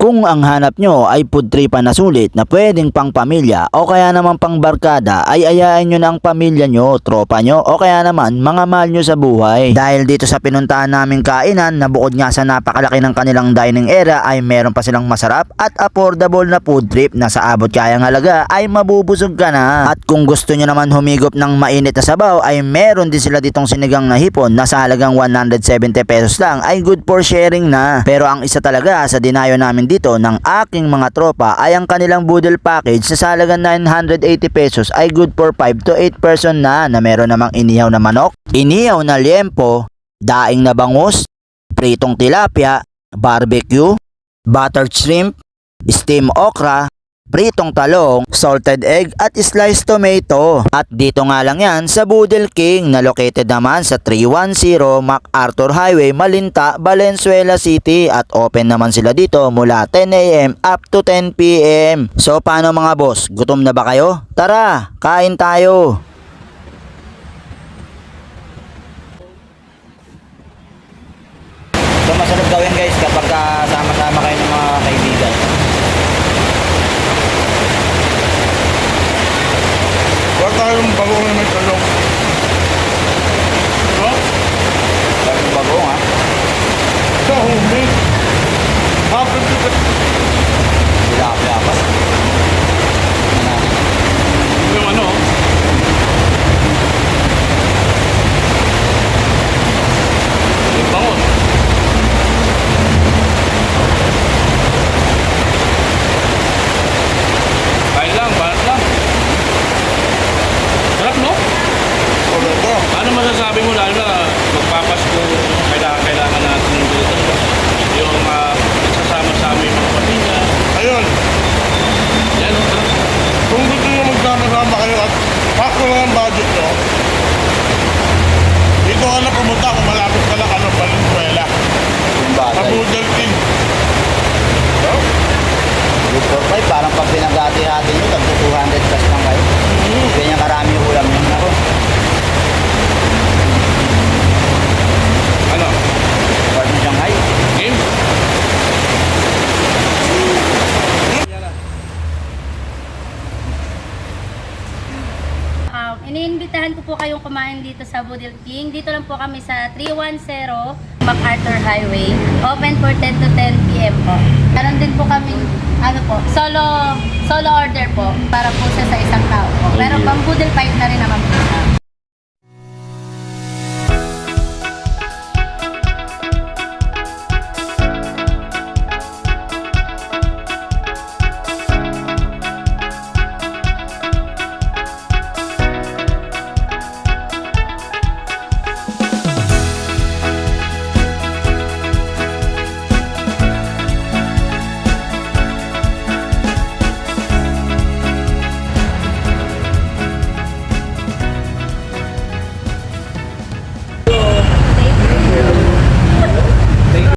Kung ang hanap nyo ay food tripan na sulit na pwedeng pang pamilya o kaya naman pang barkada ay ayain nyo na ang pamilya nyo, tropa nyo o kaya naman mga mahal nyo sa buhay. Dahil dito sa pinuntahan naming kainan na bukod nga sa napakalaki ng kanilang dining area ay meron pa silang masarap at affordable na food trip na sa abot kayang halaga ay mabubusog ka na. At kung gusto nyo naman humigop ng mainit na sabaw ay meron din sila ditong sinigang na hipon na sa halagang 170 pesos lang ay good for sharing na. Pero ang isa talaga sa dinayo namin dito ng aking mga tropa ay ang kanilang boodle package na sa halagang 980 pesos ay good for 5 to 8 person na na meron namang inihaw na manok, inihaw na liempo, daing na bangus, pritong tilapia, barbecue, buttered shrimp, steam okra, pritong talong, salted egg at sliced tomato. At dito nga lang yan sa Boodle King na located naman sa 310 MacArthur Highway, Malinta, Valenzuela City at open naman sila dito mula 10am up to 10pm. So paano mga boss, gutom na ba kayo? Tara, kain tayo! So masarap gawin guys kapag sama-sama kayo ng mga kaibigan. Huwag tayong bago na may talong. No? Bagong bago ha. Sa homemade. Bakit ito? Tilapia pa. Yung ano? Yung bangon. Kain lang, balat lang. Sarap, no? Ano masasabi mo lalo na magpapasko, kailangan, kailangan natin dito yung uh, sasama-sama yung mga pamilya. Ayun. Yan, sarap. Kung gusto nyo magsama-sama kayo at pakto lang ang budget nyo, dito ka na pumunta kung malapit ka lang ano, Valenzuela. Yung bagay. Boodle King. No? Good for five. Parang pag pinagati-hati nyo, tagpo 200 plus lang kayo. Ganyan karami yung ulam nyo. Ako, iniimbitahan ko po kayong kumain dito sa Budil King. Dito lang po kami sa 310 MacArthur Highway. Open for 10 to 10 p.m. po. Meron din po kami ano po, solo solo order po para po siya sa isang tao po. Pero pang Budil 5 na rin naman po.